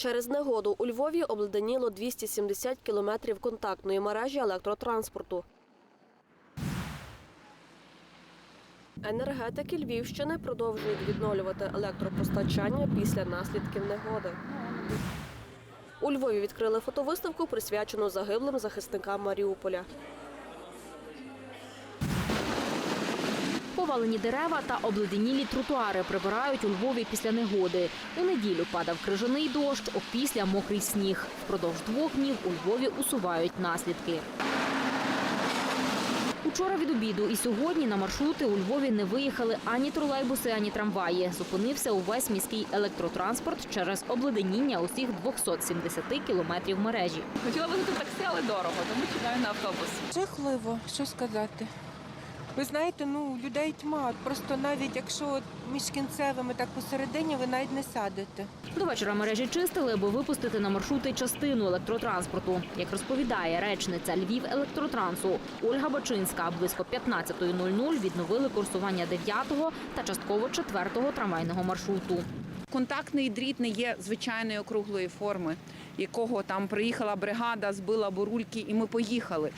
Через негоду у Львові обледеніло 270 кілометрів контактної мережі електротранспорту. Енергетики Львівщини продовжують відновлювати електропостачання після наслідків негоди. У Львові відкрили фотовиставку, присвячену загиблим захисникам Маріуполя. Повалені дерева та обледенілі тротуари прибирають у Львові після негоди. У неділю падав крижаний дощ, опісля мокрий сніг. Впродовж двох днів у Львові усувають наслідки. Учора від обіду і сьогодні на маршрути у Львові не виїхали ані тролейбуси, ані трамваї. Зупинився увесь міський електротранспорт через обледеніння усіх 270 кілометрів мережі. Хотіла визвати таксі, але дорого, тому чекаю на автобус. Жахливо, що сказати. Ви знаєте, ну людей тьма. Просто навіть якщо між кінцевими так посередині, ви навіть не сядете. До вечора мережі чистили, аби випустити на маршрути частину електротранспорту. Як розповідає речниця Львів електротрансу Ольга Бачинська, близько 15.00 відновили курсування 9-го та частково 4-го трамвайного маршруту. Контактний дріт не є звичайної округлої форми, якого там приїхала бригада, збила бурульки, і ми поїхали.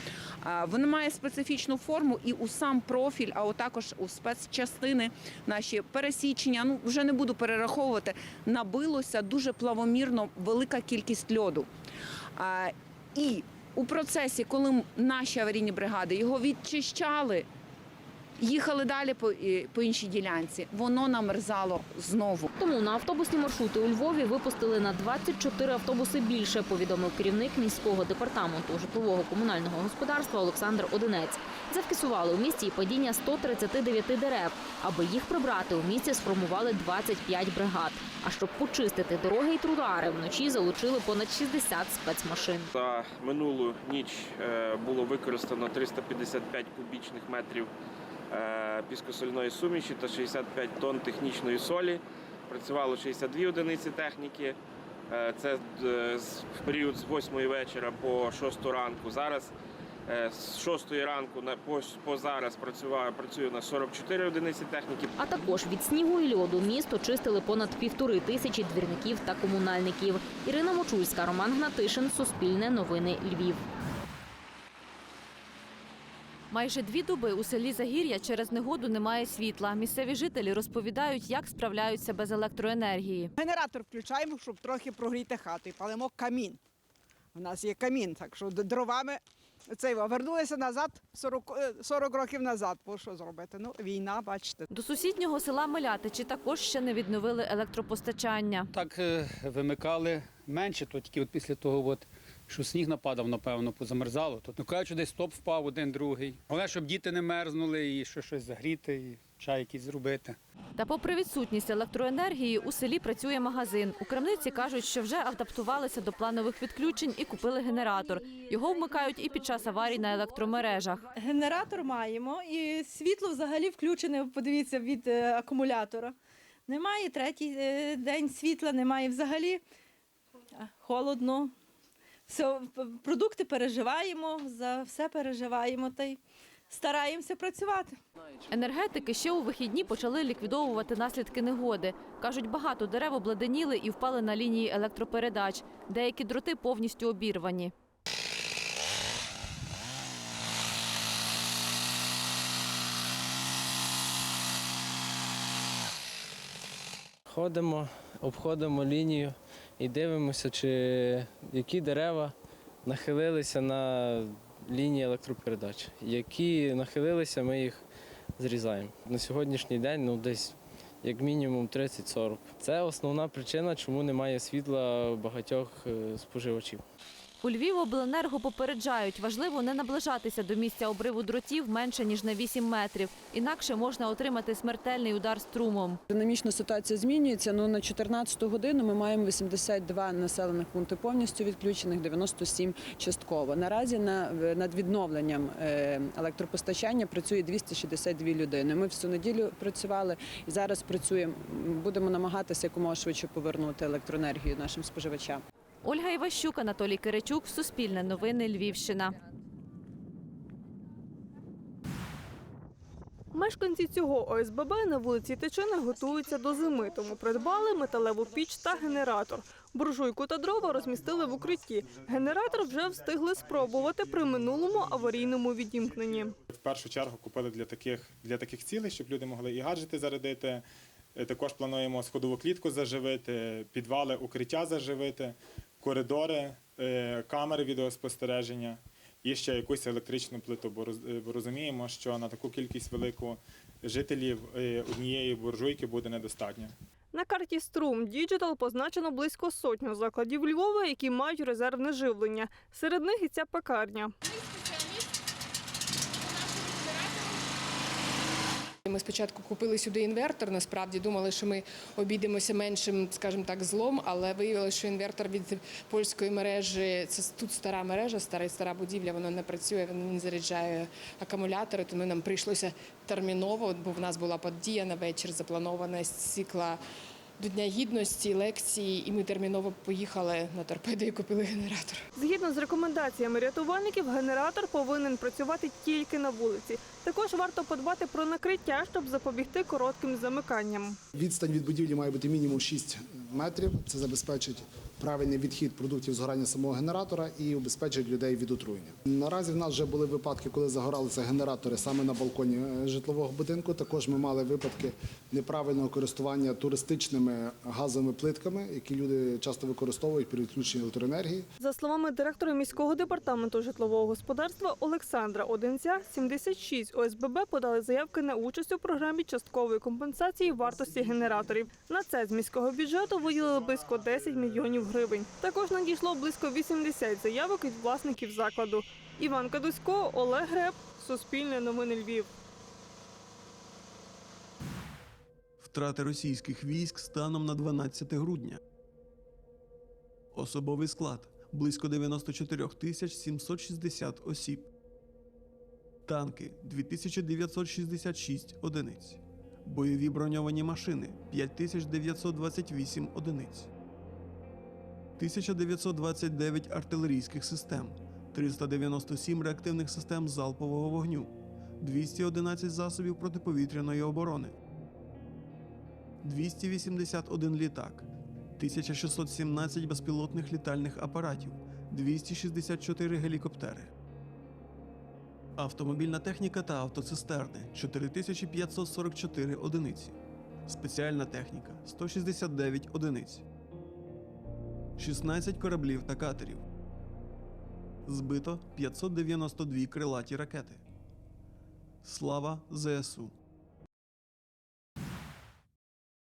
Воно має специфічну форму і у сам профіль, а також у спецчастини наші пересічення. Ну вже не буду перераховувати. Набилося дуже плавомірно велика кількість льоду. І у процесі, коли наші аварійні бригади його відчищали. Їхали далі по, по іншій ділянці. Воно намерзало знову. Тому на автобусні маршрути у Львові випустили на 24 автобуси більше, повідомив керівник міського департаменту житлового комунального господарства Олександр Одинець. Зафіксували у місті і падіння 139 дерев. Аби їх прибрати, у місті сформували 25 бригад. А щоб почистити дороги і тротуари, вночі залучили понад 60 спецмашин. За минулу ніч е, було використано 355 кубічних метрів піскосольної суміші та 65 тонн технічної солі. Працювало 62 одиниці техніки. Е, Це е, в період з 8 вечора по 6 ранку. Зараз е, з 6 ранку по, зараз працює на 44 одиниці техніки. А також від снігу і льоду місто чистили понад півтори тисячі двірників та комунальників. Ірина Мочульська, Роман Гнатишин, Суспільне новини Львів. Майже дві доби у селі Загір'я через негоду немає світла. Місцеві жителі розповідають, як справляються без електроенергії. Генератор включаємо, щоб трохи прогріти хату. І палимо камін. У нас є камін, так що дровами цей вернулися назад 40, е, 40 років назад. Бо що зробити? Ну, війна, бачите. До сусіднього села Мелятичі також ще не відновили електропостачання. Так е, вимикали менше, то тільки от після того, от, що сніг нападав, напевно, позамерзало. То ну, кажуть, що десь стоп впав один другий. Головне, щоб діти не мерзнули і що щось загріти, і чай якийсь зробити. Та попри відсутність електроенергії, у селі працює магазин. У крамниці кажуть, що вже адаптувалися до планових відключень і купили генератор. Його вмикають і під час аварій на електромережах. Генератор маємо і світло взагалі включене, подивіться, від е, акумулятора. Немає третій е, день світла, немає взагалі. Холодно. Все, продукти переживаємо, за все переживаємо та й стараємося працювати. Енергетики ще у вихідні почали ліквідовувати наслідки негоди. Кажуть, багато дерев обледеніли і впали на лінії електропередач. Деякі дроти повністю обірвані. Ходимо, обходимо лінію і дивимося, чи які дерева нахилилися на лінії електропередач. Які нахилилися, ми їх зрізаємо. На сьогоднішній день ну, десь як мінімум 30-40. Це основна причина, чому немає світла багатьох е, споживачів. У Львівобленерго попереджають, важливо не наближатися до місця обриву дротів менше ніж на 8 метрів. Інакше можна отримати смертельний удар струмом. Динамічно ситуація змінюється. Ну на 14 годину ми маємо 82 населених пункти повністю відключених, 97 частково. Наразі на над відновленням е, електропостачання працює 262 людини. Ми всю неділю працювали і зараз працюємо. Будемо намагатися якомога швидше повернути електроенергію нашим споживачам. Ольга Іващук, Анатолій Киричук, Суспільне новини Львівщина. Мешканці цього ОСББ на вулиці Тичини готуються до зими, тому придбали металеву піч та генератор. Буржуйку та дрова розмістили в укритті. Генератор вже встигли спробувати при минулому аварійному відімкненні. В першу чергу купили для таких, для таких цілей, щоб люди могли і гаджети зарядити. Е, Також плануємо сходову клітку заживити, підвали, укриття заживити, коридори, е, камери відеоспостереження і ще якусь електричну плиту. Бо е, розуміємо, що на таку кількість велику жителів е, однієї буржуйки буде недостатньо. На карті Струм Діджитал позначено близько сотню закладів Львова, які мають резервне живлення. Серед них і ця пекарня. Ми спочатку купили сюди інвертор. Насправді думали, що ми обійдемося меншим, скажімо так, злом, але виявилося, що інвертор від польської мережі це тут стара мережа, стара стара будівля, вона не працює, вона не заряджає акумулятори. Тому нам прийшлося терміново, бо в нас була подія на вечір запланована з цикла до Дня гідності, лекції, і ми терміново поїхали на торпеду і купили генератор. Згідно з рекомендаціями рятувальників, генератор повинен працювати тільки на вулиці. Також варто подбати про накриття, щоб запобігти коротким замиканням. Відстань від будівлі має бути мінімум 6 метрів. Це забезпечить правильний відхід продуктів згорання самого генератора і убезпечить людей від отруєння. Наразі в нас вже були випадки, коли загоралися генератори саме на балконі е, житлового будинку. Також ми мали випадки неправильного користування туристичними газовими плитками, які люди часто використовують при відключенні електроенергії. За словами директора міського департаменту житлового господарства Олександра Одинця, 76 ОСББ подали заявки на участь у програмі часткової компенсації вартості генераторів. На це з міського бюджету виділили близько 10 мільйонів гривень. Також надійшло близько 80 заявок від власників закладу. Іван Кадусько, Олег Греб, Суспільне новини Львів. Втрати російських військ станом на 12 грудня. Особовий склад близько 94 тисяч 760 осіб. Танки 2966 одиниць. Бойові броньовані машини 5928 одиниць. 1929 артилерійських систем, 397 реактивних систем залпового вогню, 211 засобів протиповітряної оборони. 281 літак, 1617 безпілотних літальних апаратів, 264 гелікоптери. Автомобільна техніка та автоцистерни 4544 одиниці. Спеціальна техніка 169 одиниць. 16 кораблів та катерів. Збито 592 крилаті ракети. Слава ЗСУ!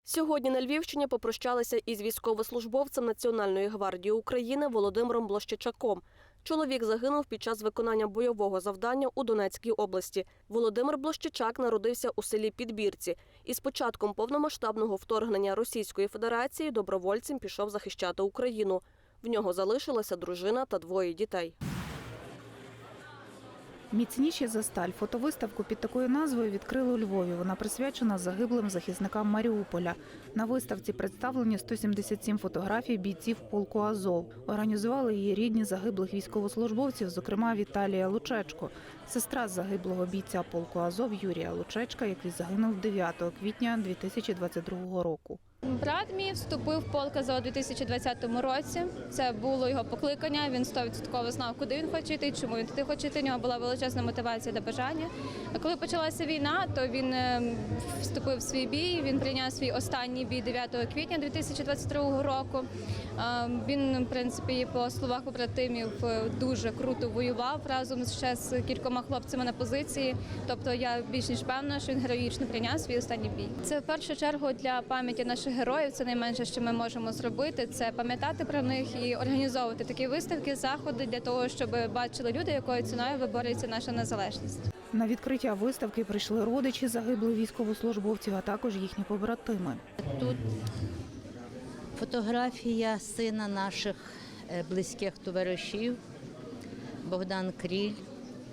Сьогодні на Львівщині попрощалися із військовослужбовцем Національної гвардії України Володимиром Блощичаком. Чоловік загинув під час виконання бойового завдання у Донецькій області. Володимир Блощичак народився у селі Підбірці і з початком повномасштабного вторгнення Російської Федерації добровольцем пішов захищати Україну. В нього залишилася дружина та двоє дітей. Міцніші за сталь фотовиставку під такою назвою відкрили у Львові. Вона присвячена загиблим захисникам Маріуполя. На виставці представлені 177 фотографій бійців полку Азов. Організували її рідні загиблих військовослужбовців, зокрема Віталія Лучечко, сестра загиблого бійця полку Азов Юрія Лучечка, який загинув 9 квітня 2022 року. Брат мій вступив в полк АЗО у 2020 році. Це було його покликання. Він 100% знав, куди він хоче йти, чому він туди хоче йти. У нього була величезна мотивація та бажання. А коли почалася війна, то він е, вступив в свій бій. Він прийняв свій останній бій 9 квітня 2022 року. Е, Він, в принципі, по словах побратимів, е, дуже круто воював разом ще з кількома хлопцями на позиції. Тобто я більш ніж певна, що він героїчно прийняв свій останній бій. Це в першу чергу для пам'яті наших героїв. Це найменше, що ми можемо зробити. Це пам'ятати про них і організовувати такі виставки, заходи для того, щоб бачили люди, якою ціною виборюється наша незалежність. На відкриття виставки прийшли родичі загиблих військовослужбовців, а також їхні побратими. Тут фотографія сина наших е, близьких товаришів Богдан Кріль.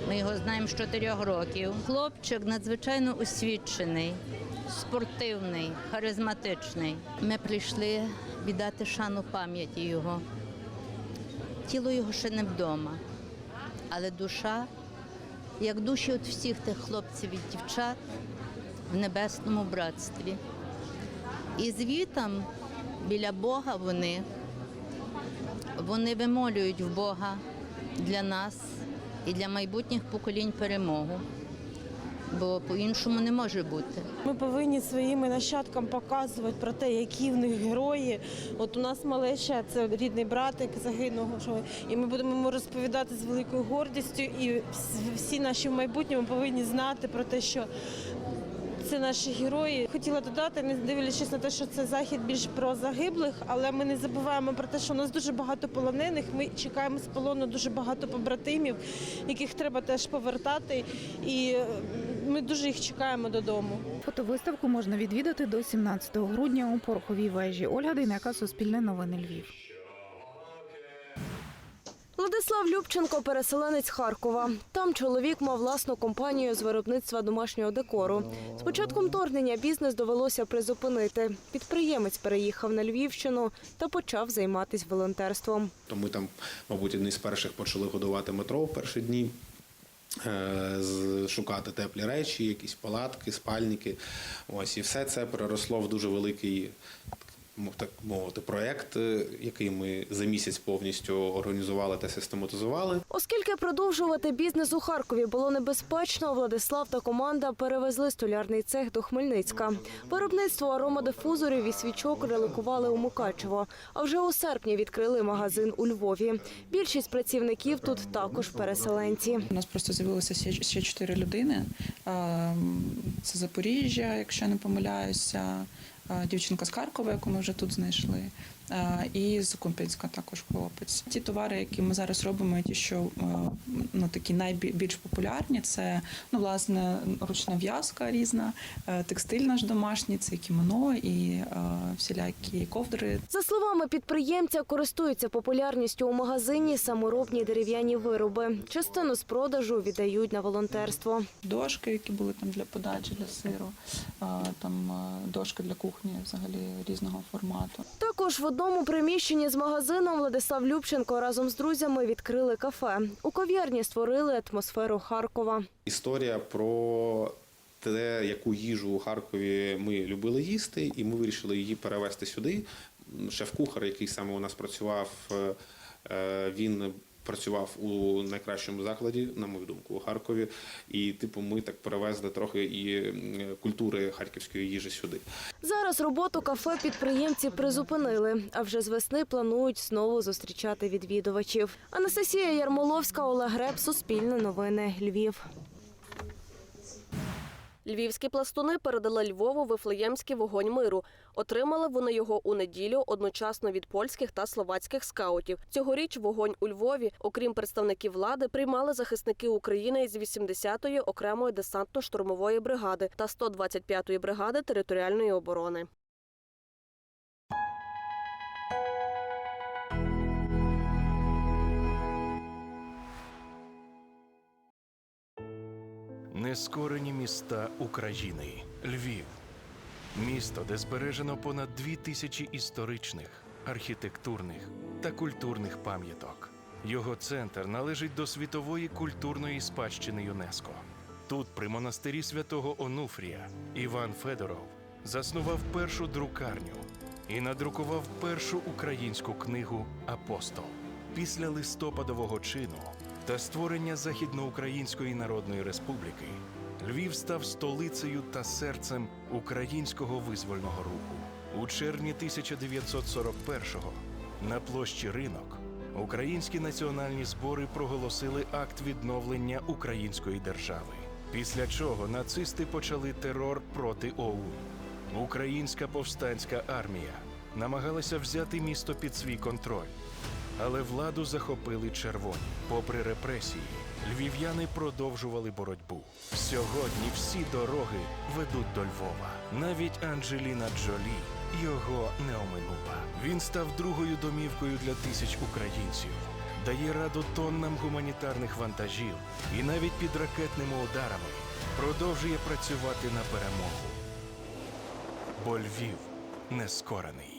Ми його знаємо з 4 років. Хлопчик надзвичайно освічений, спортивний, харизматичний. Ми прийшли віддати шану пам'яті його. Тіло його ще не вдома, але душа, як душі от всіх тих хлопців і дівчат в небесному братстві. І звітам біля Бога вони, вони вимолюють в Бога для нас і для майбутніх поколінь перемогу, бо по-іншому не може бути. Ми повинні своїм нащадкам показувати про те, які в них герої. От у нас малеща, це рідний братик загинуло. що- І ми будемо йому розповідати з великою гордістю. І всі наші в майбутньому повинні знати про те, що це наші герої. Хотіла додати, не дивлячись на те, що це захід більш про загиблих, але ми не забуваємо про те, що у нас дуже багато полонених. Ми чекаємо з полону дуже багато побратимів, яких треба теж повертати. І ми дуже їх чекаємо додому. Фотовиставку можна відвідати до 17 грудня у Пороховій вежі. Ольга Дейнека, Суспільне новини Львів. Владислав Любченко – переселенець Харкова. Там чоловік мав власну компанію з виробництва домашнього декору. З початком вторгнення бізнес довелося призупинити. Підприємець переїхав на Львівщину та почав займатися волонтерством. Ми там, мабуть, одні з перших почали годувати метро в перші дні. Е, Шукати теплі речі, якісь палатки, спальники. Ось і все це переросло в дуже великий, так мовити, проект, е, який ми за місяць повністю організували та систематизували. Оскільки продовжувати бізнес у Харкові було небезпечно, Владислав та команда перевезли столярний цех до Хмельницька. Виробництво аромадифузорів і свічок релокували у Мукачево, а вже у серпні відкрили магазин у Львові. Більшість працівників тут також переселенці. У нас просто з'явилося ще, ще чотири людини. Ем, Це Запоріжжя, якщо не помиляюся, дівчинка з Харкова, яку ми вже тут знайшли, е, і з Кумпінська також хлопець. Ті товари, які ми зараз робимо, ті, що е, ну, такі найбільш популярні, це ну, власне ручна в'язка різна, е, текстиль наш домашній, це кімоно і е, всілякі ковдри. За словами підприємця, користуються популярністю у магазині саморобні дерев'яні вироби. Частину з продажу віддають на волонтерство. Дошки, які були там для подачі, для сиру, е, там е, дошки для кухні взагалі різного формату. Також в одному приміщенні з магазином Владислав Любченко разом з друзями відкрили кафе. У кав'ярні створили атмосферу Харкова. Історія про те, яку їжу у Харкові ми любили їсти, і ми вирішили її перевезти сюди. Шеф-кухар, який саме у нас працював, е, е, він працював у найкращому закладі, на мою думку, у Харкові. І, типу, ми так перевезли трохи і культури харківської їжі сюди. Зараз роботу кафе підприємці призупинили, а вже з весни планують знову зустрічати відвідувачів. Анастасія Ярмоловська, Олег Греб, Суспільне новини, Львів. Львівські пластуни передали Львову вифлеємський вогонь миру. Отримали вони його у неділю одночасно від польських та словацьких скаутів. Цьогоріч вогонь у Львові, окрім представників влади, приймали захисники України із 80-ї окремої десантно-штурмової бригади та 125-ї бригади територіальної оборони. Нескорені міста України. Львів. Місто, де збережено понад дві тисячі історичних, архітектурних та культурних пам'яток. Його центр належить до світової культурної спадщини ЮНЕСКО. Тут, при монастирі святого Онуфрія, Іван Федоров заснував першу друкарню і надрукував першу українську книгу Апостол. Після листопадового чину та створення Західноукраїнської Народної Республіки Львів став столицею та серцем українського визвольного руху. У червні 1941-го на площі Ринок українські національні збори проголосили акт відновлення української держави. Після чого нацисти почали терор проти ОУН. Українська повстанська армія намагалася взяти місто під свій контроль. Але владу захопили червоні. Попри репресії, львів'яни продовжували боротьбу. Сьогодні всі дороги ведуть до Львова. Навіть Анджеліна Джолі його не оминула. Він став другою домівкою для тисяч українців, дає раду тоннам гуманітарних вантажів і навіть під ракетними ударами продовжує працювати на перемогу. Бо Львів не скорений.